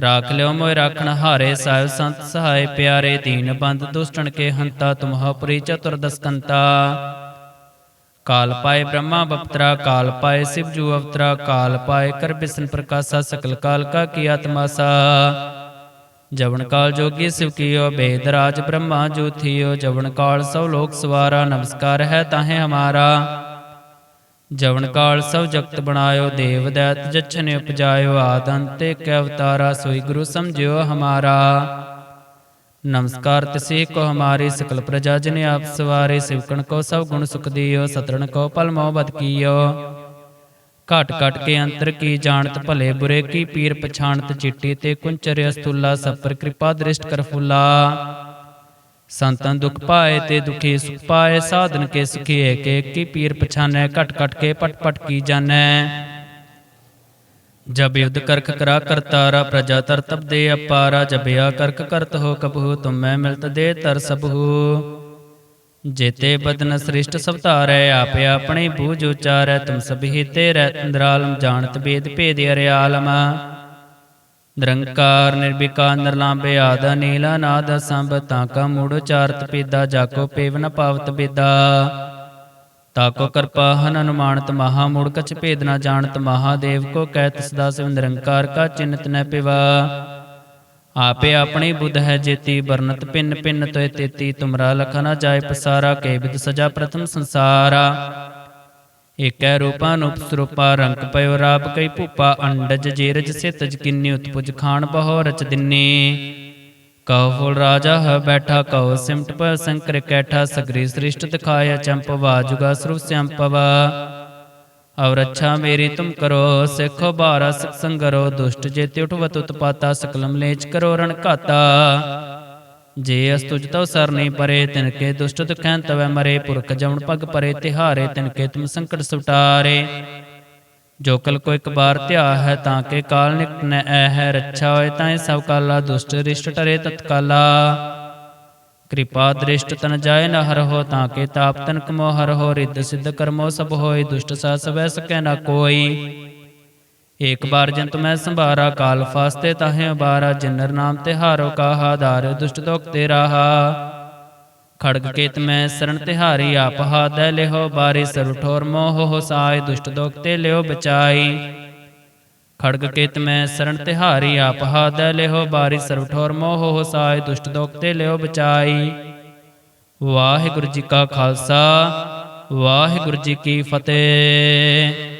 ਰਾਖ ਲਿਓ ਮੋਇ ਰਾਖਣ ਹਾਰੇ ਸਾਹਿਬ ਸੰਤ ਸਹਾਇ ਪਿਆਰੇ ਦੀਨ ਬੰਦ ਦੁਸ਼ਟਣ ਕੇ ਹੰਤਾ ਤੁਮਹਾ ਪੁਰੀ ਚਤੁਰਦਸ ਕੰਤਾ ਕਾਲ ਪਾਏ ਬ੍ਰਹਮਾ ਬਪਤਰਾ ਕਾਲ ਪਾਏ ਸਿਵ ਜੂ ਅਵਤਰਾ ਕਾਲ ਪਾਏ ਕਰ ਬਿਸਨ ਪ੍ਰਕਾਸ਼ਾ ਸਕਲ ਕਾਲ ਕਾ ਕੀ ਆਤਮਾਸਾ ਜਵਨ ਕਾਲ ਜੋਗੀ ਸਿਵ ਕੀਓ ਬੇਦ ਰਾਜ ਬ੍ਰਹਮਾ ਜੋ ਥੀਓ ਜਵਨ ਕਾਲ ਸਭ ਲੋਕ ਸਵਾਰਾ ਨਮਸਕਾਰ ਹੈ ਤਾਹੇ ਹਮਾਰਾ ਜਵਨ ਕਾਲ ਸਭ ਜਗਤ ਬਣਾਇਓ, ਦੇਵ ਦੈਤ ਜਛਨ ਉਪਜਾਇਓ ਆਦੰਤ ਏਕ ਅਵਤਾਰਾ, ਸੋਈ ਗੁਰੂ ਸਮਝਿਓ ਹਮਾਰਾ। ਨਮਸਕਾਰ ਤਿਸੇ ਕੋ ਹਮਾਰੀ, ਸਕਲ ਪ੍ਰਜਾ ਜਨ ਆਪ ਸਵਾਰੇ ਸਿਵਕਣ ਕੋ ਸਭ ਗੁਣ ਸੁਖ ਦਿਓ, ਸਤਰਣ ਕੋ ਪਲ ਮੋਹ ਬਦ ਕੀਓ। ਘਟ ਘਟ ਕੇ ਅੰਤਰ ਕੀ ਜਾਣਤ, ਭਲੇ ਬੁਰੇ ਕੀ ਪੀਰ ਪਛਾਣਤ, ਚਿੱਟੀ ਤੇ ਕੁੰਚਰ ਅਸਤੁਲਾ ਸਪਰ ਪਰ ਕਿਰਪਾ ਦ੍ਰਿਸ਼ਟ ਕਰ ਫੁੱਲਾ। ਸੰਤਨ ਦੁਖ ਪਾਏ ਤੇ ਦੁਖੀ ਸੁਖ ਪਾਏ, ਸਾਧਨ ਕੇ ਸੁਖੀ ਏਕ ਕੀ ਪੀਰ ਪਛਾਨੈ, ਘਟ ਘਟ ਕੇ ਪਟ ਪਟ ਕੀ ਜਾਣੈ। ਜਬ ਯੁਧ ਕਰਖ ਕਰਾ ਕਰਤਾਰਾ ਪ੍ਰਜਾ ਤਰ ਤਬ ਦੇ ਅਪਾਰਾ, ਜਬ ਆ ਕਰਕ ਕਰਤ ਹੋ ਕਬਹੂ, ਤੁਮੈ ਮਿਲਤ ਦੇ ਤਰ ਸਭੂ ਜੇਤੇ ਬਦਨ ਸ੍ਰਿਸ਼ਟ ਸਭ ਧਾਰੈ, ਆਪੇ ਆਪਣੇ ਬੂਝ ਉਚਾਰੈ, ਤੁਮ ਸਭੀ ਤੇ ਰਹਿ ਤੰਦਰਾਲਮ ਜਾਣਤ ਬੇਦ ਭੇਦ ਅਰਿਆਲਮ। ਨਿਰੰਕਾਰ ਨਿਰਵਿਕਾਰ ਨਿਰਲਾਂਬੇ ਆਦਾ ਨੀਲਾ ਨਾਦ ਸੰਭ ਤਾਂ ਕਾ ਮੂੜ ਉਚਾਰਤ ਪੀਦਾ, ਜਾਕੋ ਪੇਵ ਪਾਵਤ ਬੇਦਾ। ਤਾਕੋ ਕਿਰਪਾ ਹਨ ਅਨੁਮਾਨਤ ਮਹਾ ਮੂੜ, ਕਛ ਭੇਦ ਨਾ ਜਾਣਤ ਮਹਾਦੇਵ ਕੋ ਕਹਿਤ ਸਦਾ ਸਿਵ ਨਿਰੰਕਾਰ ਕਾ ਚਿੰਤ ਨ ਪਿਵਾ। ਆਪੇ ਆਪਣੀ ਬੁੱਧ ਹੈ ਜੇਤੀ ਬਰਨਤ ਪਿੰਨ ਪਿੰਨ ਤੋਏ ਤੇਤੀ, ਤੁਮਰਾ ਲਖਾ ਨਾ ਜਾਏ ਪਸਾਰਾ, ਕੇ ਵਿਦ ਸਜਾ ਪ੍ਰਥਮ ਸੰਸਾਰਾ। ਏਕੈ ਰੂਪਾ ਨੂਪ ਰੰਗ ਪਇਓ ਰਾਪ ਕਈ ਭੂਪਾ, ਅੰਡਜ ਜੀਰਜ ਸਿਤਜ ਕਿੰਨੀ ਉਤਪੁਜ ਖਾਨ ਬਹੋ ਰਚ ਦਿੰਨੀ। ਕਉ ਫੁਲ ਰਾਜਾ ਹੈ ਬੈਠਾ, ਕਉ ਸਿਮਟ ਪ ਸੰਕਰ ਕੈਠਾ, ਸਗਰੀ ਸ੍ਰਿਸ਼ਟ ਦਿਖਾਇਆ ਚੰਪਵਾ ਜੁਗਾ ਸਰੂਪ ਸੰਪਵਾ ਔਰ ਅੱਛਾ ਮੇਰੀ ਤੁਮ ਕਰੋ, ਸਿੱਖੋ ਬਾਰਾ ਸਿਖ ਸੰਗਰੋ, ਦੁਸ਼ਟ ਜੇਤੇ ਉਠਵਤ ਉਤਪਾਤਾ, ਸਕਲਮ ਲੇਚ ਕਰੋ ਰਣ ਘਾਤਾ। ਜੇ ਅਸ ਤੁਜ ਤਉ ਸਰਨੀ ਪਰੇ, ਤਿਨ ਕੇ ਦੁਸ਼ਟ ਦੁਖੈਂ ਤਵੈ ਮਰੇ, ਪੁਰਖ ਜਮਨ ਪਗ ਪਰੇ, ਤਿਹਾਰੇ ਤਿਨ ਕੇ ਤੁਮ ਸੰਕਟ ਸੁਟਾਰੇ ਜੋ ਕਲ ਕੋ ਇੱਕ ਬਾਰ ਧਿਆ ਹੈ, ਤਾਂ ਕੇ ਕਾਲ ਨਿਕਟ ਨ ਐ ਹੈ, ਰੱਛਾ ਹੋਏ ਤਾਂ ਸਭ ਕਾਲਾ, ਦੁਸ਼ਟ ਰਿਸ਼ਟ ਟਰੇ ਤਤਕਾਲਾ। ਕਿਰਪਾ ਦ੍ਰਿਸ਼ਟ ਤਨ ਜਾਏ ਨ ਹਰ ਹੋ ਤਾਂ ਕੇ ਤਾਪ ਤਨ ਕਮੋ ਹਰ ਹੋ ਰਿੱਧ ਸਿੱਧ ਕਰਮੋ ਸਭ ਹੋਏ, ਦੁਸ਼ਟ ਸਾ ਸਵੈ ਸਕੈ ਨ ਕੋਈ। ਏਕ ਬਾਰ ਜੰਤ ਮੈਂ ਸੰਭਾਰਾ, ਕਾਲ ਫਾਸਤੇ ਤਾਹੇ ਬਾਰਾ ਜਿਨਰ ਨਾਮ ਤੇ ਹਾਰੋ ਕਾਹਾ, ਧਾਰ ਦੁਸ਼ਟ ਤੋਕ ਤੇ ਰਾਹਾ। ਖੜਗ ਕੇਤ ਮੈਂ ਸਰਣ ਤਿਹਾਰੀ ਆਪ ਹਾਦੈ ਲਿਹੋ ਬਾਰੀ ਸਰੁ ਠੋਰ ਮੋਹ ਹੋ ਦੁਸ਼ਟ ਦੋਖ ਤੇ ਲਿਓ ਬਚਾਈ। ਖੜਗ ਕੇਤ ਮੈਂ ਸਰਣ ਤਿਹਾਰੀ ਆਪ ਹਾਦੈ ਲਿਹੋ ਬਾਰੀ ਸਰੁ ਠੋਰ ਮੋਹ ਹੋ ਸਾਈ ਦੁਸ਼ਟ ਦੋਖ ਤੇ ਲਿਓ ਬਚਾਈ। ਵਾਹਿਗੁਰੂ ਜੀ ਕਾ ਖਾਲਸਾ, ਵਾਹਿਗੁਰੂ ਜੀ ਕੀ ਫਤਿਹ।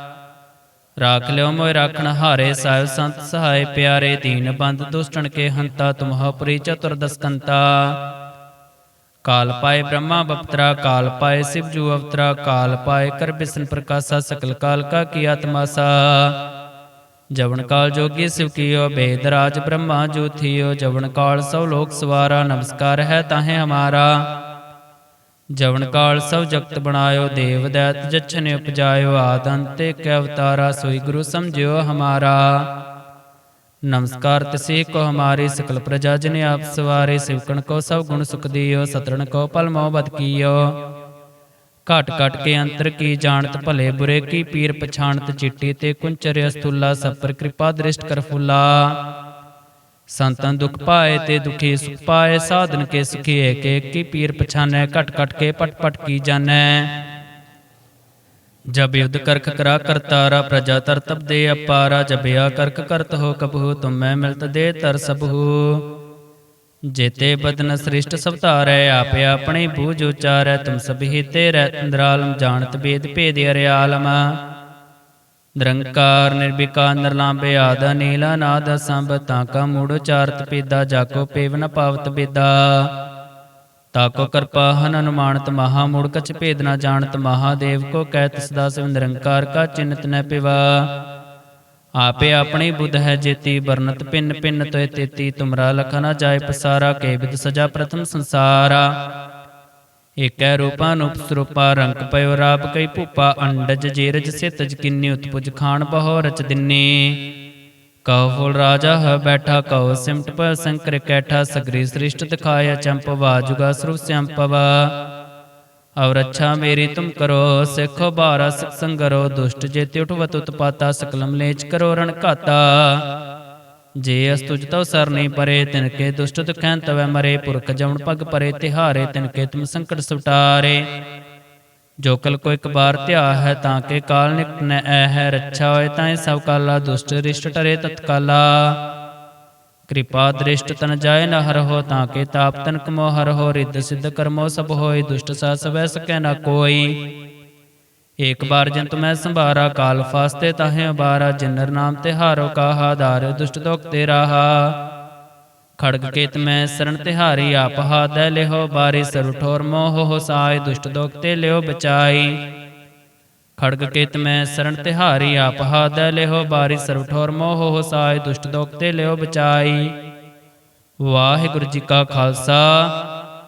ਰਾਖ ਲਿਓ ਮੋਇ ਰਾਖਣ ਹਾਰੇ ਸਾਹਿਬ ਸੰਤ ਸਹਾਇ ਪਿਆਰੇ ਦੀਨ ਬੰਦ ਦੁਸ਼ਟਣ ਕੇ ਹੰਤਾ ਤੁਮਹਾ ਪੁਰੀ ਚਤੁਰਦਸ ਕੰਤਾ ਕਾਲ ਪਾਏ ਬ੍ਰਹਮਾ ਬਪਤਰਾ ਕਾਲ ਪਾਏ ਸਿਵ ਜੂ ਅਵਤਰਾ ਕਾਲ ਪਾਏ ਕਰ ਬਿਸਨ ਪ੍ਰਕਾਸ਼ਾ ਸਕਲ ਕਾਲ ਕਾ ਕੀ ਆਤਮਾਸਾ ਜਵਨ ਕਾਲ ਜੋਗੀ ਸਿਵ ਕੀਓ ਬੇਦ ਰਾਜ ਬ੍ਰਹਮਾ ਜੋਥੀਓ ਜਵਨ ਕਾਲ ਸਭ ਲੋਕ ਸਵਾਰਾ ਨਮਸਕਾਰ ਹੈ ਤਾਹੇ ਹਮਾਰਾ ਜਵਨ ਕਾਲ ਸਭ ਜਗਤ ਬਣਾਇਓ, ਦੇਵ ਦੈਤ ਜਛਨ ਉਪਜਾਇਓ, ਆਦ ਅੰਤ ਏਕ ਅਵਤਾਰਾ, ਸੋਈ ਗੁਰੂ ਸਮਝਿਓ ਹਮਾਰਾ। ਨਮਸਕਾਰ ਤਿਸੇ ਕੋ ਹਮਾਰੇ ਸਕਲ ਪ੍ਰਜਾ ਜਨ ਆਪ ਸਵਾਰੇ, ਸਿਵਕਣ ਕੋ ਸਭ ਗੁਣ ਸੁਖ ਦਿਓ, ਸਤਰਣ ਕੋ ਪਲ ਮੋਹ ਬਦ ਕੀਓ। ਘਟ ਘਟ ਕੇ ਅੰਤਰ ਕੀ ਜਾਣਤ, ਭਲੇ ਬੁਰੇ ਕੀ ਪੀਰ ਪਛਾਣਤ, ਚਿੱਟੀ ਤੇ ਕੁੰਚਰ ਅਸਤੁਲਾ ਸਭ ਪਰ ਕਿਰਪਾ ਦ੍ਰਿਸ਼ਟ ਕਰ ਫੁੱਲਾ। ਸੰਤਨ ਦੁਖ ਪਾਏ ਤੇ ਦੁਖੀ ਸੁਖ ਪਾਏ, ਸਾਧਨ ਕੇ ਸੁਖੀ ਏਕ ਏਕ ਕੀ ਪੀਰ ਪਛਾਨੈ, ਘਟ ਘਟ ਕੇ ਪਟ ਪਟ ਕੀ ਜਾਣੈ। ਜਬ ਯੁਧ ਕਰਖ ਕਰਾ ਕਰਤਾਰਾ ਪ੍ਰਜਾ ਤਰ ਤਪ ਦੇ ਅਪਾਰਾ ਜਬਿਆ ਕਰਖ ਕਰਤ ਹੋ ਕਬਹੂ ਤੁਮੈ ਮਿਲਤ ਦੇ ਤਰ ਸਬਹੂ ਜੇਤੇ ਬਦਨ ਸ੍ਰਿਸ਼ਟ ਸਭ ਧਾਰੈ, ਆਪੇ ਆਪਣੇ ਬੂਝ ਉਚਾਰੈ, ਤੁਮ ਸਭੀ ਤੇ ਰਹਿ ਇੰਦਰਾਲਮ ਜਾਣਤ ਬੇਦ ਭੇਦ ਅਰਿਆਲਮ। ਨਿਰੰਕਾਰ ਨਿਰਵਿਕਾਰ ਨਿਰਲਾਂਬੇ ਆਦ ਨੀਲਾ ਨਾਦ ਸੰਭ ਤਾਂ ਕਾ ਮੂੜ ਉਚਾਰਤ ਪੀਦਾ ਜਾਕੋ ਪੇਵ ਪਾਵਤ ਬੇਦਾ। ਤਾਕੋ ਕਿਰਪਾ ਹਨ ਅਨੁਮਾਨਤ ਮਹਾ ਮੂੜ, ਕਛ ਭੇਦ ਨਾ ਜਾਣਤ ਮਹਾਦੇਵ ਕੋ ਕਹਿਤ ਸਦਾ ਸਿਵ ਨਿਰੰਕਾਰ ਕਾ ਚਿੰਤ ਨ ਪਿਵਾ। ਆਪੇ ਆਪਣੇ ਬੁੱਧ ਹੈ ਜੇਤੀ ਵਰਨਤ ਪਿੰਨ ਪਿੰਨ ਤੋਇ ਤੇਤੀ, ਤੁਮਰਾ ਲਖ ਨਾ ਜਾਏ ਪਸਾਰਾ, ਕੇ ਵਿਦ ਸਜਾ ਪ੍ਰਥਮ ਸੰਸਾਰਾ। ਏਕੈ ਰੂਪਾ ਸਰੂਪਾ ਰੰਗ ਪਇਓ ਰਾਪ ਕਈ ਭੂਪਾ, ਅੰਡਜ ਜੇਰਜ ਸਿਤਜ ਕਿੰਨੀ ਉਤਪੁਜ ਖਾਨ ਬਹੁ ਰਚ ਦਿੰਨੀ। ਕਉ ਫੁਲ ਰਾਜਾ ਹੈ ਬੈਠਾ, ਕਉ ਸਿਮਟ ਪ ਸੰਕਰ ਕੈਠਾ, ਸਗਰੀ ਸ੍ਰਿਸ਼ਟ ਦਿਖਾਇਆ ਚੰਪਵਾ ਜੁਗਾ ਸਰੂਪ ਸੰਪਵਾ ਔਰ ਅੱਛਾ ਮੇਰੀ ਤੁਮ ਕਰੋ, ਸਿੱਖੋ ਬਾਰਾ ਸਿਖ ਸੰਗਰੋ, ਦੁਸ਼ਟ ਜੇ ਉਠਵਤ ਉਤਪਾਤਾ, ਸਕਲਮ ਲੇਚ ਕਰੋ ਰਣ ਘਾਤਾ। ਜੇ ਅਸ ਤੁਜ ਤਉ ਸਰ ਨਹੀਂ ਪਰੇ, ਤਿਨ ਕੇ ਦੁਸ਼ਟ ਦੁਖੈਂ ਤਵੈ ਮਰੇ, ਪੁਰਖ ਜਮਣ ਪਗ ਪਰੇ, ਤਿਹਾਰੇ ਤਿਨ ਕੇ ਤੁਮ ਸੰਕਟ ਸੁਟਾਰੇ ਜੋ ਕਲ ਕੋ ਇੱਕ ਬਾਰ ਧਿਆ ਹੈ, ਤਾਂ ਕੇ ਕਾਲ ਨਿਕਟ ਨ ਐ ਹੈ, ਰੱਛਾ ਹੋਏ ਤਾਂ ਸਭ ਕਾਲਾ, ਦੁਸ਼ਟ ਰਿਸ਼ਟ ਟਰੇ ਤਤਕਾਲਾ। ਕਿਰਪਾ ਦ੍ਰਿਸ਼ਟ ਤਨ ਜਾਏ ਨ ਹਰ ਹੋ, ਤਾਂ ਕੇ ਤਾਪ ਤਨ ਕਮੋ ਹਰ ਹੋ, ਰਿੱਧ ਸਿੱਧ ਕਰਮੋ ਸਭ ਹੋਏ, ਦੁਸ਼ਟ ਸਾ ਸਵੈ ਸਕੈ ਨ ਕੋਈ। ਏਕ ਬਾਰ ਜੰਤ ਮੈਂ ਸੰਭਾਰਾ, ਕਾਲ ਫਾਸਤੇ ਤਾਹੇ ਅਬਾਰਾ ਜਿਨਰ ਨਾਮ ਤੇ ਹਾਰੋ ਕਾਹਾ, ਧਾਰ ਦੁਸ਼ਟ ਦੋਖ ਤੇ ਰਾਹਾ। ਖੜਗ ਕੇਤ ਮੈਂ ਸਰਣ ਤਿਹਾਰੀ ਆਪ ਹਾਦੈ ਲਿਹੋ ਬਾਰੀ, ਸਰੁ ਠੋਰ ਮੋਹ ਹੋ ਦੁਸ਼ਟ ਦੋਖ ਤੇ ਲਿਓ ਬਚਾਈ। ਖੜਗ ਕੇਤ ਮੈਂ ਸਰਣ ਤਿਹਾਰੀ ਆਪ ਹਾਦੈ ਲਿਹੋ ਬਾਰੀ, ਸਰੁ ਠੋਰ ਮੋਹ ਹੋ ਸਾਈ ਦੁਸ਼ਟ ਦੋਖ ਤੇ ਲਿਓ ਬਚਾਈ। ਵਾਹਿਗੁਰੂ ਜੀ ਕਾ ਖਾਲਸਾ,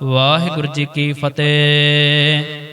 ਵਾਹਿਗੁਰੂ ਜੀ ਕੀ ਫਤਿਹ।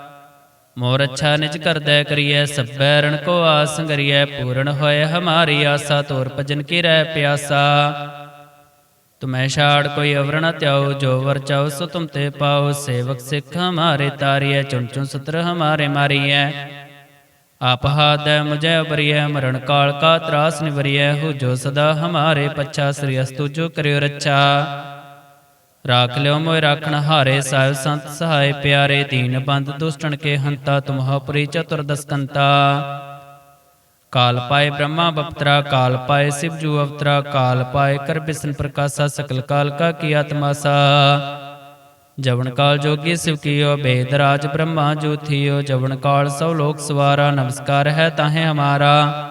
ਮੋਰ ਅੱਛਾ ਨਿਜ ਕਰਦੈ ਕਰੀਐ, ਸਭੈ ਰਣ ਕੋ ਆਸ ਸੰਗਰੀਐ ਪੂਰਨ ਹੋਏ ਹਮਾਰੀ ਆਸਾ, ਤੋਰ ਭਜਨ ਕੀ ਰਹਿ ਪਿਆਸਾ। ਤੁਮੈ ਛਾੜ ਕੋਈ ਅਵਰ ਨ ਤਿਆਉ, ਜੋ ਵਰ ਚਾਉ ਸੋ ਤੁਮ ਤੇ ਪਾਉ, ਸੇਵਕ ਸਿੱਖ ਹਮਾਰੇ ਤਾਰੀਐ, ਚੁਣ ਚੁਣ ਸਤਰ ਹਮਾਰੇ ਮਾਰੀਐ। ਆਪ ਹਾਦੈ ਮੁਝੈ ਉਬਰੀਐ, ਮਰਨ ਕਾਲ ਕਾ ਤਰਾਸ ਨਿਵਰੀਐ, ਹੋ ਜੋ ਸਦਾ ਹਮਾਰੇ ਪੱਛਾ, ਸ੍ਰੀ ਅਸਤੂ ਜੋ ਕਰਿਓ ਰੱਛਾ। ਰਾਖ ਲਿਓ ਮੋਇ ਰਾਖਣ ਹਾਰੇ ਸਾਹਿਬ ਸੰਤ ਸਹਾਇ ਪਿਆਰੇ ਦੀਨ ਬੰਦ ਦੁਸ਼ਟਣ ਕੇ ਹੰਤਾ ਤੁਮਹੁ ਪਰੀ ਚਤੁਰਦਸ ਕੰਤਾ ਕਾਲ ਪਾਏ ਬ੍ਰਹਮਾ ਬਪਤਰਾ ਕਾਲ ਪਾਏ ਸਿਵ ਜੂ ਅਵਤਰਾ ਕਾਲ ਪਾਏ ਕਰ ਬਿਸਨ ਪ੍ਰਕਾਸ਼ਾ ਸਕਲ ਕਾਲ ਕਾ ਕੀ ਆਤਮਾਸਾ ਜਵਨ ਕਾਲ ਜੋਗੀ ਸਿਵ ਕੀਓ ਬੇਦ ਰਾਜ ਬ੍ਰਹਮਾ ਜੋਥੀਓ ਜਵਨ ਕਾਲ ਸਭ ਲੋਕ ਸਵਾਰਾ ਨਮਸਕਾਰ ਹੈ ਤਾਹੇ ਹਮਾਰਾ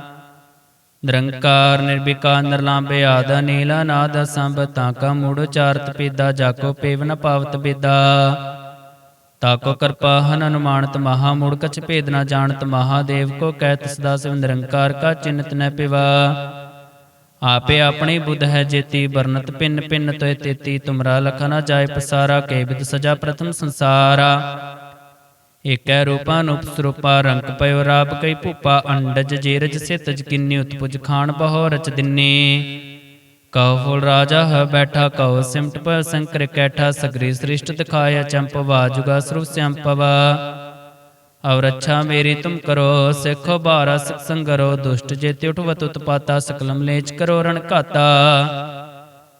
ਨਿਰੰਕਾਰ, ਨਿਰਵਿਕਾਰ ਨਿਰਲਾਂਬੇ ਆਦ ਨੀਲਾ, ਨਾਦ ਸੰਭ ਤਾਂ ਕਾ ਮੂੜ ਉਚਾਰਤ ਪੀਦਾ, ਜਾਕੋ ਪੇਵ ਪਾਵਤ, ਬੇਦਾ। ਤਾਕੋ ਕਿਰਪਾ ਹਨ ਅਨੁਮਾਨਤ, ਮਹਾ ਮੂੜ, ਕਛ ਭੇਦ ਨਾ ਜਾਣਤ, ਮਹਾਦੇਵ ਕੋ ਕਹਿਤ ਸਦਾ ਸਿਵ ਨਿਰੰਕਾਰ ਕਾ ਚਿੰਤ ਨ ਪਿਵਾ। ਆਪੇ ਆਪਣੀ ਬੁੱਧ ਹੈ ਜੇਤੀ ਵਰਨਤ ਪਿੰਨ ਪਿੰਨ ਤੋਏ ਤੇਤੀ, ਤੁਮਰਾ ਲਖ ਨਾ ਜਾਏ ਪਸਾਰਾ, ਕੇ ਸਜਾ ਪ੍ਰਥਮ ਸੰਸਾਰਾ। ਏਕੈ ਰੂਪਾ ਨੂਪ ਰੰਗ ਪਇਓ ਰਾਪ ਕਈ ਭੂਪਾ, ਅੰਡਜ ਜੇਰਜ ਸਿਤਜ ਕਿੰਨੀ ਉਤਪੁਜ ਖਾਨ ਬਹੁ ਰਚ ਦਿੰਨੀ। ਕਉ ਫੁਲ ਰਾਜਾ ਹੈ ਬੈਠਾ, ਕਉ ਸਿਮਟ ਪਰ ਸੰਕਰ ਕੈਠਾ, ਸਗਰੀ ਸ੍ਰਿਸ਼ਟ ਦਿਖਾਇਆ ਚੰਪਵਾ ਜੁਗਾ ਸਰੂਪ ਸੰਪਵਾ ਔਰ ਅੱਛਾ ਮੇਰੀ ਤੁਮ ਕਰੋ, ਸਿੱਖ ਬਾਰਾ ਸਿਖ ਸੰਗਰੋ, ਦੁਸ਼ਟ ਜੇ ਉਠਵਤ ਉਤਪਾਤਾ, ਸਕਲਮ ਲੇਚ ਕਰੋ ਰਣ ਘਾਤਾ।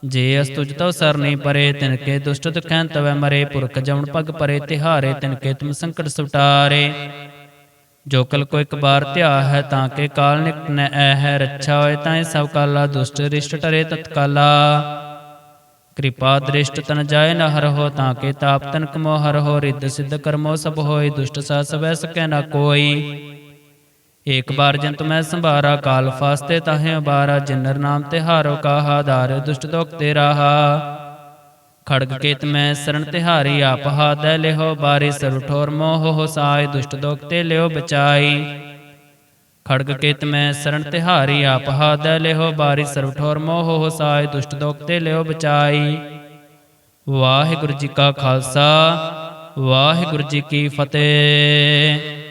ਜੇ ਅਸਤੁਜ ਤਉ ਸਰਨੀ ਪਰੇ, ਤਿਨ ਕੇ ਦੁਸ਼ਟ ਦੁਖੈਂ ਤਵੈ ਮਰੇ, ਪੁਰਖ ਜਮਨ ਪਗ ਪਰੇ, ਤਿਹਾਰੇ, ਤਿਨ ਕੇ ਤੁਮ ਸੰਕਟ ਸੁਟਾਰੇ ਜੋ ਕਲ ਕੋ ਇੱਕ ਬਾਰ ਧਿਆ ਹੈ, ਤਾਂ ਕੇ ਕਾਲ ਨਿਕਟ ਨ ਐ ਹੈ, ਰੱਛਾ ਹੋਏ ਤਾਂ ਸਭ ਕਾਲਾ, ਦੁਸ਼ਟ ਰਿਸ਼ਟ ਟਰੇ ਤਤਕਾਲਾ। ਕਿਰਪਾ ਦ੍ਰਿਸ਼ਟ ਤਨ ਜਾਏ ਨ ਹਰ ਹੋ ਤਾਂ ਕੇ ਤਾਪ ਤਨ ਕਮੋ ਹਰ ਹੋ ਰਿੱਧ ਸਿੱਧ ਕਰਮੋ ਸਭ ਹੋਏ, ਦੁਸ਼ਟ ਸਾ ਸਵੈ ਸਕੈ ਨ ਕੋਈ। ਏਕ ਬਾਰ ਜੰਤ ਮੈਂ ਸੰਭਾਰਾ, ਕਾਲ ਫਾਸਤੇ ਤਾਹੇ ਬਾਰਾ ਜਿਨਰ ਨਾਮ ਤੇ ਹਾਰੋ ਕਾਹਾ, ਧਾਰ ਦੁਸ਼ਟ ਦੋਖ ਤੇ ਰਾਹਾ। ਖੜਗ ਕੇਤ ਮੈਂ ਸਰਣ ਤਿਹਾਰੀ ਆਪ ਹਾਦੈ ਲਿਹੋ ਬਾਰੀ, ਸਰ ਠੋਰ ਮੋਹ ਹੋ ਦੁਸ਼ਟ ਦੋਖ ਤੇ ਲਿਓ ਬਚਾਈ। ਖੜਗ ਕੇਤ ਮੈਂ ਸਰਣ ਤਿਹਾਰੀ ਆਪ ਹਾਦੈ ਲਿਹੋ ਬਾਰੀ, ਸਰ ਠੋਰ ਮੋਹ ਹੋ ਸਾਇ ਦੁਸ਼ਟ ਦੋਖ ਤੇ ਲਿਓ ਬਚਾਈ। ਵਾਹਿਗੁਰੂ ਜੀ ਕਾ ਖਾਲਸਾ, ਵਾਹਿਗੁਰੂ ਜੀ ਕੀ ਫਤਿਹ।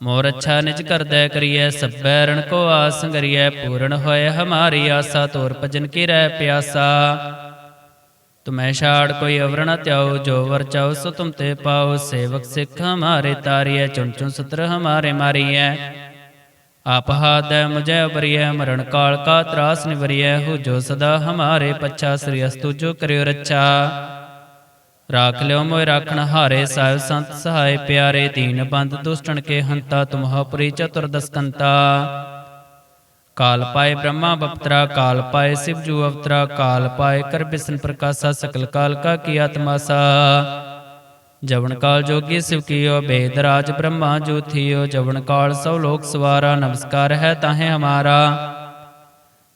ਮੋਰ ਅੱਛਾ ਨਿਜ ਕਰਦੈ ਕਰੀਐ, ਸਭੈ ਰਣ ਕੋ ਆਸ ਕਰੀਐ ਪੂਰਨ ਹੋਏ ਹਮਾਰੀ ਆਸਾ, ਤੋਰ ਭਜਨ ਕੀ ਰਹਿ ਪਿਆਸਾ। ਤੁਮੈ ਛਾੜ ਕੋਈ ਅਵਰ ਨ ਤਿਆਓ ਜੋ ਵਰ ਚਾਓ ਸੋ ਤੁਮ ਤੇ ਪਾਓ ਸੇਵਕ ਸਿੱਖ ਹਮਾਰੇ ਤਾਰੀਐ, ਚੁਣ ਚੁਣ ਸਤਰ ਹਮਾਰੇ ਮਾਰੀਐ। ਆਪ ਹਾਦੈ ਮੁਝੈ ਉਬਰੀਐ, ਮਰਨ ਕਾਲ ਕਾ ਤਰਾਸ ਨਿਵਰੀਐ, ਹੋ ਜੋ ਸਦਾ ਹਮਾਰੇ ਪੱਛਾ, ਸ੍ਰੀ ਅਸਤੂ ਜੋ ਕਰਿਓ ਰੱਛਾ। ਰਾਖ ਲਿਓ ਮੋਇ ਰਾਖਣ ਹਾਰੇ ਸਾਹਿਬ ਸੰਤ ਸਹਾਇ ਪਿਆਰੇ ਦੀਨ ਬੰਦ ਦੁਸ਼ਟਣ ਕੇ ਹੰਤਾ ਤੁਮਹਾ ਪੁਰੀ ਚਤੁਰਦਸ ਕੰਤਾ ਕਾਲ ਪਾਏ ਬ੍ਰਹਮਾ ਬਪਤਰਾ ਕਾਲ ਪਾਏ ਸਿਵ ਜੂ ਅਵਤਰਾ ਕਾਲ ਪਾਏ ਕਰ ਬਿਸਨ ਪ੍ਰਕਾਸ਼ਾ ਸਕਲ ਕਾਲ ਕਾ ਕੀ ਆਤਮਾਸਾ ਜਵਨ ਕਾਲ ਜੋਗੀ ਸਿਵ ਕੀਓ ਬੇਦ ਰਾਜ ਬ੍ਰਹਮਾ ਜੋ ਥੀਓ ਜਵਨ ਕਾਲ ਸਭ ਲੋਕ ਸਵਾਰਾ ਨਮਸਕਾਰ ਹੈ ਤਾਹੇ ਹਮਾਰਾ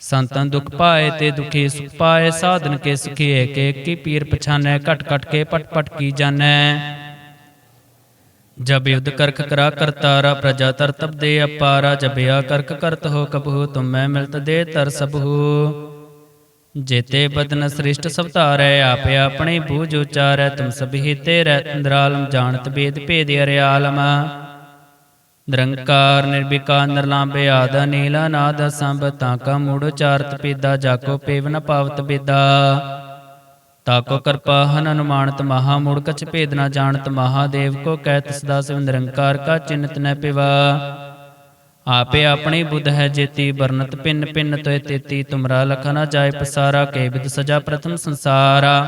ਸੰਤਨ ਦੁਖ ਪਾਏ ਤੇ ਦੁਖੀ ਸੁਖ ਪਾਏ, ਸਾਧਨ ਕੇ ਸੁਖੀਏ, ਕੇ ਕੀ ਪੀਰ ਪਛਾਨੈ, ਘਟ ਘਟ ਕੇ ਪਟ ਪਟ ਕੀ ਜਾਣੈ। ਜਬ ਯੁਧ ਕਰਖ ਕਰਾ ਕਰਤਾਰਾ ਪ੍ਰਜਾ ਤਰ ਤਬ ਦੇ ਅਪਾਰਾ ਜਬਿਆ ਕਰਖ ਕਰਤ ਹੋ ਕਬਹੂ, ਤੁਮੈ ਮਿਲਤ ਦੇ ਤਰ ਸਬਹੂ ਜੇਤੇ ਬਦਨ ਸ੍ਰਿਸ਼ਟ ਸਭ ਧਾਰੈ, ਆਪੇ ਆਪਣੇ ਬੂਝ ਉਚਾਰੈ, ਤੁਮ ਸਭੀ ਤੇ ਰਹਿ ਇੰਦਰਾਲਮ ਜਾਣਤ ਬੇਦ ਭੇਦ ਅਰਿਆਲਮ। ਨਿਰੰਕਾਰ, ਨਿਰਵਿਕਾਰ ਨਿਰਲਾਂਬੇ ਆਦਾ ਨੀਲਾ ਨਾਦ ਸੰਭ ਤਾਕਾ ਮੂੜ, ਉਚਾਰਤ, ਪੀਦਾ ਜਾਕੋ ਪੇਵ ਪਾਵਤ, ਬੇਦਾ। ਤਾਕੋ ਕਿਰਪਾ, ਹਨ ਅਨੁਮਾਨਤ, ਮਹਾ ਮੂੜ, ਕਛ ਭੇਦ ਨਾ ਜਾਣਤ ਮਹਾਦੇਵ ਕੋ ਕਹਿਤ, ਸਦਾ ਸਿਵ ਨਿਰੰਕਾਰ ਕਾ ਚਿੰਤ ਨ ਪਿਵਾ। ਆਪੇ ਆਪਣੀ ਬੁੱਧ ਹੈ ਜੇਤੀ ਬਰਨਤ ਪਿੰਨ ਪਿੰਨ ਤੋਏ ਤੇਤੀ, ਤੁਮਰਾ ਲਖ ਨ ਜਾਏ ਪਸਾਰਾ, ਕੇ ਵਿਦ ਸਜਾ ਪ੍ਰਥਮ ਸੰਸਾਰਾ।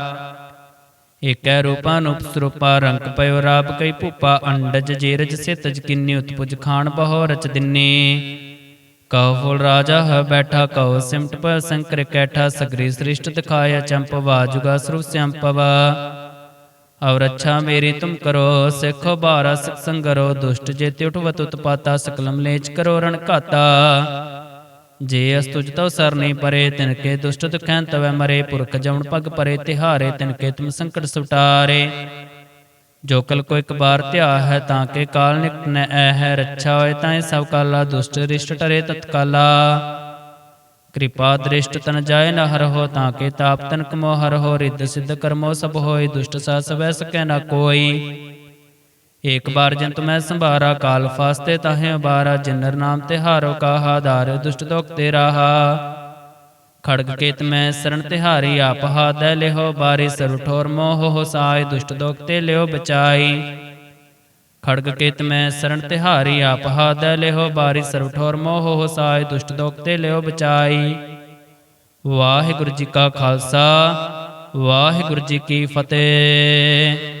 ਏਕੈ ਰੂਪਾ ਨੂਪ ਰੰਗ ਪਇਓ ਰਾਪ ਕਈ ਭੂਪਾ, ਅੰਡਜ ਜੇਰਜ ਸਿਤਜ ਕਿੰਨੀ ਉਤਪੁਜ ਖਾਨ ਬਹੁ ਰਚ ਦਿੰਨੀ। ਕਉ ਫੁਲ ਰਾਜਾ ਹੈ ਬੈਠਾ, ਕਉ ਸਿਮਟ ਪਰ ਸੰਕਰ ਕੈਠਾ, ਸਗਰੀ ਸ੍ਰਿਸ਼ਟ ਦਿਖਾਇਆ ਚੰਪਵਾ ਜੁਗਾ ਸਰੂ ਸੰਪਵਾ ਔਰ ਅੱਛਾ ਮੇਰੀ ਤੁਮ ਕਰੋ, ਸਿੱਖੋ ਬਾਰਾ ਸਿਖ ਸੰਗਰੋ, ਦੁਸ਼ਟ ਜੇ ਉਠਵਤ ਉਤਪਾਤਾ, ਸਕਲਮ ਲੇਚ ਕਰੋ ਰਣ ਘਾਤਾ। ਜੇ ਅਸਤੁਜ ਤਉ ਸਰਨੀ ਪਰੇ, ਤਿਨ ਕੇ ਦੁਸ਼ਟ ਦੁਖੈਂ ਤਵੈ ਮਰੇ, ਪੁਰਖ ਜਮਨ ਪਗ ਪਰੇ, ਤਿਹਾਰੇ ਤਿਨ ਕੇ ਤੁਮ ਸੰਕਟ ਸੁਟਾਰੇ। ਜੋ ਕਲ ਕੋ ਇੱਕ ਬਾਰ ਧਿਆ ਹੈ, ਤਾਂ ਕੇ ਕਾਲ ਨਿਕਟ ਨ ਐ ਹੈ, ਰੱਛਾ ਹੋਏ ਤਾਂ ਸਭ ਕਾਲਾ, ਦੁਸ਼ਟ ਰਿਸ਼ਟ ਟਰੇ ਤਤਕਾਲਾ ਕਿਰਪਾ ਦ੍ਰਿਸ਼ਟ ਤਨ ਜਾਏ ਨ ਹਰ ਹੋ, ਤਾਂ ਕੇ ਤਾਪ ਤਨ ਕਮੋ ਹਰ ਹੋ, ਰਿੱਧ ਸਿੱਧ ਕਰਮੋ ਸਭ ਹੋਏ, ਦੁਸ਼ਟ ਸਾ ਸਵੈ ਸਕੈ ਨ ਕੋਈ। ਏਕ ਬਾਰ ਜੰਤ ਮੈਂ ਸੰਭਾਰਾ, ਕਾਲ ਫਾਸਤੇ ਤਾਹੇ ਬਾਰਾ ਜਿਨਰ ਨਾਮ ਤੇ ਹਾਰੋ ਕਾਹਾ, ਧਾਰ ਦੁਸ਼ਟ ਦੋਖ ਤੇ ਰਾਹਾ। ਖੜਗ ਕੇਤ ਮੈਂ ਸਰਣ ਤਿਹਾਰੀ, ਆਪ ਹਾਦੈ ਲਿਹੋ ਬਾਰੀ ਸਰ ਠੋਰ ਮੋਹ ਹੋ ਦੁਸ਼ਟ ਦੋਖ ਤੇ ਲਿਓ ਬਚਾਈ। ਖੜਗ ਕੇਤ ਮੈਂ ਸਰਣ ਤਿਹਾਰੀ, ਆਪ ਹਾਦੈ ਲਿਹੋ ਬਾਰੀ, ਸਰਬ ਠੋਰ ਮੋਹ ਹੋਸਾਏ ਦੁਸ਼ਟ ਦੋਖ ਤੇ ਲਿਓ ਬਚਾਈ। ਵਾਹਿਗੁਰੂ ਜੀ ਕਾ ਖਾਲਸਾ, ਵਾਹਿਗੁਰੂ ਜੀ ਕੀ ਫਤਿਹ।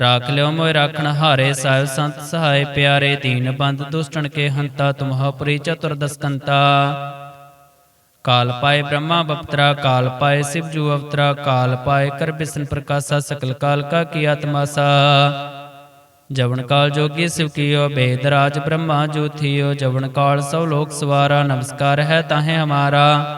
ਰਾਖ ਲਿਓ ਮੋਇ ਰਾਖਣ ਹਾਰੇ ਸਾਹਿਬ ਸੰਤ ਸਹਾਇ ਪਿਆਰੇ ਦੀਨ ਬੰਦ ਦੁਸ਼ਟਣ ਕੇ ਹੰਤਾ ਤੁਮਹ ਪ੍ਰੀ ਚਤੁਰਦਸਕੰਤਾ ਕਾਲ ਪਾਏ ਬ੍ਰਹਮਾ ਬਪਤਰਾ ਕਾਲ ਪਾਏ ਸਿਵ ਜੂ ਅਵਤਰਾ ਕਾਲ ਪਾਏ ਕਰ ਬਿਸਨ ਪ੍ਰਕਾਸ਼ਾ ਸਕਲ ਕਾਲ ਕਾ ਕੀ ਆਤਮਾਸਾ ਜਵਨ ਕਾਲ ਜੋਗੀ ਸਿਵ ਕੀਓ ਬੇਦ ਰਾਜ ਬ੍ਰਹਮਾ ਜੋ ਥੀਓ ਜਵਨ ਕਾਲ ਸਭ ਲੋਕ ਸਵਾਰਾ ਨਮਸਕਾਰ ਹੈ ਤਾਹੇ ਹਮਾਰਾ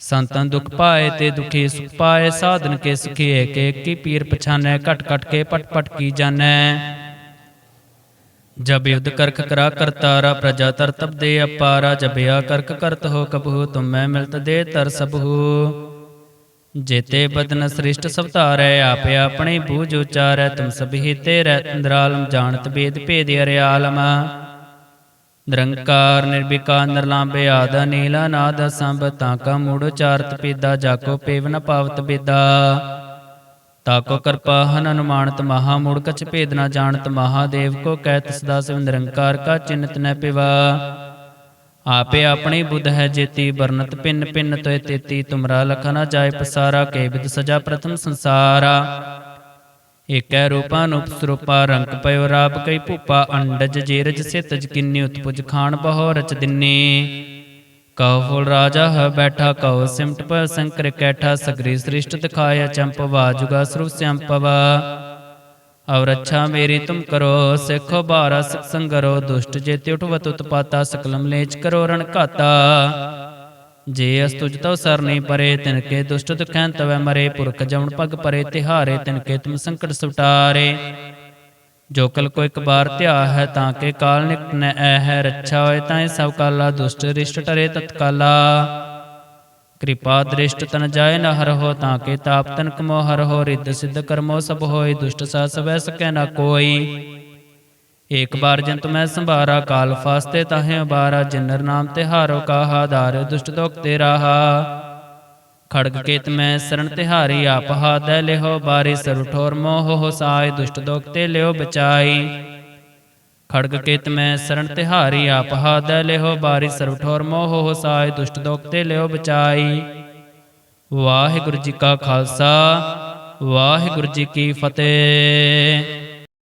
ਸੰਤਨ ਦੁਖ ਪਾਏ ਤੇ ਦੁਖੀ ਸੁਖ ਪਾਏ, ਸਾਧਨ ਕੇ ਸੁਖੀਏ ਕੇ ਕੀ ਪੀਰ ਪਛਾਨੈ, ਘਟ ਘਟ ਕੇ ਪਟ ਪਟ ਕੀ ਜਾਣੈ। ਜਬ ਯੁਧ ਕਰਖ ਕਰਾ ਕਰਤਾਰਾ ਪ੍ਰਜਾ ਤਰ ਤਬ ਦੇ ਅਪਾਰਾ, ਜਬ ਆ ਕਰਖ ਕਰਤ ਹੋ ਕਬੂ ਕਬਹੂ ਮੈਂ ਮਿਲਤ ਦੇ ਤਰ ਸਬਹੂ। ਜੇਤੇ ਬਦਨ ਸ੍ਰਿਸ਼ਟ ਸਭ ਧਾਰੈ, ਆਪੇ ਆਪਣੇ ਬੂਝ ਉਚਾਰੈ, ਤੁਮ ਸਭੀ ਤੇ ਰਹਿ ਇੰਦਰਾਲਮ ਜਾਣਤ ਬੇਦ ਭੇਦ ਅਰਿਆਲਮ। ਨਿਰੰਕਾਰ, ਨਿਰਵਿਕਾਰ ਨਿਰਲਾਂਬੇ ਆਦਾ ਨੀਲਾ ਨਾਦ ਸੰਭ ਤਾਂ ਕਾ ਮੂੜ ਉਚਾਰਤ ਪੀਦਾ ਜਾਕੋ ਪੇਵ ਪਾਵਤ ਬੇਦਾ। ਤਾਕੋ ਕਿਰਪਾ, ਹਨ ਅਨੁਮਾਨਤ ਮਹਾ, ਮੂੜ ਕਛ ਭੇਦ ਨਾ ਜਾਣਤ ਮਹਾਦੇਵ ਕੋ ਕਹਿਤ ਸਦਾ ਸਿਵ ਨਿਰੰਕਾਰ, ਕਾ ਚਿੰਤ ਨ ਪਿਵਾ। ਆਪੇ ਆਪਣੀ ਬੁੱਧ ਹੈ ਜੇਤੀ ਵਰਨਤ ਪਿੰਨ ਪਿੰਨ ਤੋਏ ਤੇਤੀ, ਤੁਮਰਾ ਲਖਾ ਨਾ ਜਾਏ ਪਸਾਰਾ, ਕੇ ਵਿਦ ਸਜਾ ਪ੍ਰਥਮ ਸੰਸਾਰਾ। ਏਕੈ ਰੂਪਾ ਨੂਪ ਰੰਗ ਪਇਓ ਰਾਪ ਕਈ ਭੂਪਾ, ਅੰਡਜ ਜੀਰਜ ਸਿਤਜ ਕਿੰਨੀ ਉਤਪੁਜ ਖਾਨ ਬਹੋ ਰਚ ਦਿੰਨੀ। ਕਉ ਫੁਲ ਰਾਜਾ ਹੈ ਬੈਠਾ, ਕਉ ਸਿਮਟ ਪ ਸੰਕਰ ਕੈਠਾ, ਸਗਰੀ ਸ੍ਰਿਸ਼ਟ ਦਿਖਾਇਆ ਚੰਪਵਾ ਜੁਗਾ ਸਰੂਪ ਸੰਪਵਾ ਔਰ ਅੱਛਾ ਮੇਰੀ ਤੁਮ ਕਰੋ, ਸਿੱਖੋ ਬਾਰਾ ਸਿਖ ਸੰਗਰੋ, ਦੁਸ਼ਟ ਜੇ ਉਠਵਤ ਉਤਪਾਤਾ, ਸਕਲਮ ਲੇਚ ਕਰੋ ਰਣ ਘਾਤਾ। ਜੇ ਅਸ ਤੁਜ ਤਉ ਸਰਨੀ ਪਰੇ, ਤਿਨ ਕੇ ਦੁਸ਼ਟ ਦੁਖੈਂ ਤਵੈ ਮਰੇ, ਪੁਰਖ ਜਮਨ ਪਗ ਪਰੇ, ਤਿਹਾਰੇ ਤਿਨ ਕੇ ਤੁਮ ਸੰਕਟ ਸੁਟਾਰੇ ਜੋ ਕਲ ਕੋ ਇੱਕ ਬਾਰ ਧਿਆ ਹੈ, ਤਾਂ ਕੇ ਕਾਲ ਨਿਕਟ ਨ ਐ ਹੈ, ਰੱਛਾ ਹੋਏ ਤਾਂ ਸਭ ਕਾਲਾ, ਦੁਸ਼ਟ ਰਿਸ਼ਟ ਟਰੇ ਤਤਕਾਲਾ ਕਿਰਪਾ ਦ੍ਰਿਸ਼ਟ ਤਨ ਜਾਏ ਨ ਹੋ ਤਾਂ ਕੇ ਤਾਪ ਤਨ ਕਮੋ ਹੋ ਰਿੱਧ ਸਿੱਧ ਕਰਮੋ ਸਭ ਹੋਏ, ਦੁਸ਼ਟ ਸਾ ਸਵੈ ਸਕੈ ਨ ਕੋਈ। ਏਕ ਬਾਰ ਜੰਤ ਮੈਂ ਸੰਭਾਰਾ, ਕਾਲ ਫਾਸਤੇ ਤਾਹੇ ਬਾਰਾ ਜਿਨਰ ਨਾਮ ਤਿਹਾਰੋ ਕਾਹਾ, ਧਾਰ ਦੁਸ਼ਟ ਦੋਖ ਤੇ ਰਾਹਾ। ਖੜਗ ਕੇਤ ਮੈਂ ਸਰਣ ਤਿਹਾਰੀ ਆਪ ਹਾਦੈ ਲਿਹੋ ਬਾਰੀ ਸਰੁ ਠੋਰ ਮੋਹ ਹੋਸਾਏ ਦੁਸ਼ਟ ਦੋਖ ਤੇ ਲਿਓ ਬਚਾਈ। ਖੜਗ ਕੇਤ ਮੈਂ ਸਰਣ ਤਿਹਾਰੀ ਆਪ ਹਾਦੈ ਲਿਹੋ ਬਾਰੀ ਸਰੁ ਠੋਰ ਮੋਹ ਹੋਸਾਏ ਦੁਸ਼ਟ ਦੋਖ ਤੇ ਲਿਓ ਬਚਾਈ। ਵਾਹਿਗੁਰੂ ਜੀ ਕਾ ਖਾਲਸਾ, ਵਾਹਿਗੁਰੂ ਜੀ ਕੀ ਫਤਿਹ।